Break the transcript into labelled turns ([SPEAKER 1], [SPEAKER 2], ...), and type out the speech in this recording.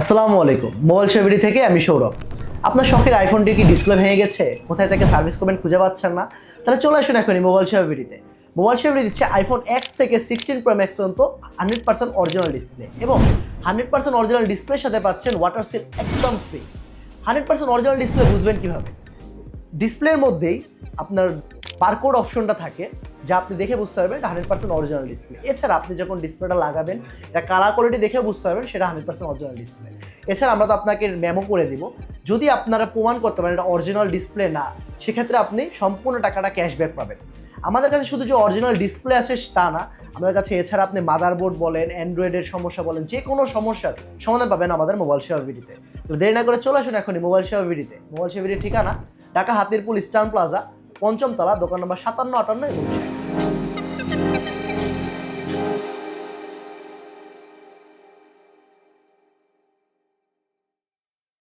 [SPEAKER 1] আসসালামু আলাইকুম। মোবাইল সেভিডি থেকে আমি সৌরভ। আপনার শখের আইফোনটি কি ডিসপ্লে ভেঙে গেছে? কোথায় থেকে সার্ভিস করবেন খুঁজে পাচ্ছেন না? তাহলে চলে আসুন এখনই মোবাইল সেভিডিতে মোবাইল সেভিডি দিচ্ছে আইফোন এক্স থেকে সিক্সটিন প্রো ম্যাক্স পর্যন্ত হান্ড্রেড পার্সেন্ট অরিজিনাল ডিসপ্লে এবং হান্ড্রেড পার্সেন্ট অরিজিনাল ডিসপ্লের সাথে পাচ্ছেন ওয়াটার সিল একদম free hundred percent original display বুঝবেন কীভাবে? ডিসপ্লের মধ্যেই আপনার বারকোড অপশনটা থাকে। যা আপনি দেখে বুঝতে পারবেন এটা হান্ড্রেড পার্সেন্ট অরিজিনাল ডিসপ্লে এছাড়া আপনি যখন ডিসপ্লেটা লাগাবেন, এটা কালার কোয়ালিটি দেখে বুঝতে পারবেন সেটা হান্ড্রেড পার্সেন্ট অরিজিনাল ডিসপ্লে এছাড়া আমরা তো আপনাকে মেমো করে দিব, যদি আপনারা প্রমাণ করতে পারেন এটা অরিজিনাল ডিসপ্লে না, সেক্ষেত্রে আপনি সম্পূর্ণ টাকাটা ক্যাশব্যাক পাবেন। আমাদের কাছে শুধু যে অরিজিনাল ডিসপ্লে আছে তা না, আমাদের কাছে এছাড়া আপনি মাদারবোর্ড বলেন অ্যান্ড্রয়েডের সমস্যা বলেন যে কোনো সমস্যার সমাধান পাবেন আমাদের মোবাইল সেবা ভিডিতে তো দেরি না করে চলে আসুন এখনই মোবাইল সেবা ভিডিতে মোবাইল সেবা ভিডির ঠিকানা, ঢাকা হাতিরপুল ইস্টার্ন প্লাজা পঞ্চম তলা দোকান নম্বর সাতান্ন আটান্ন এবং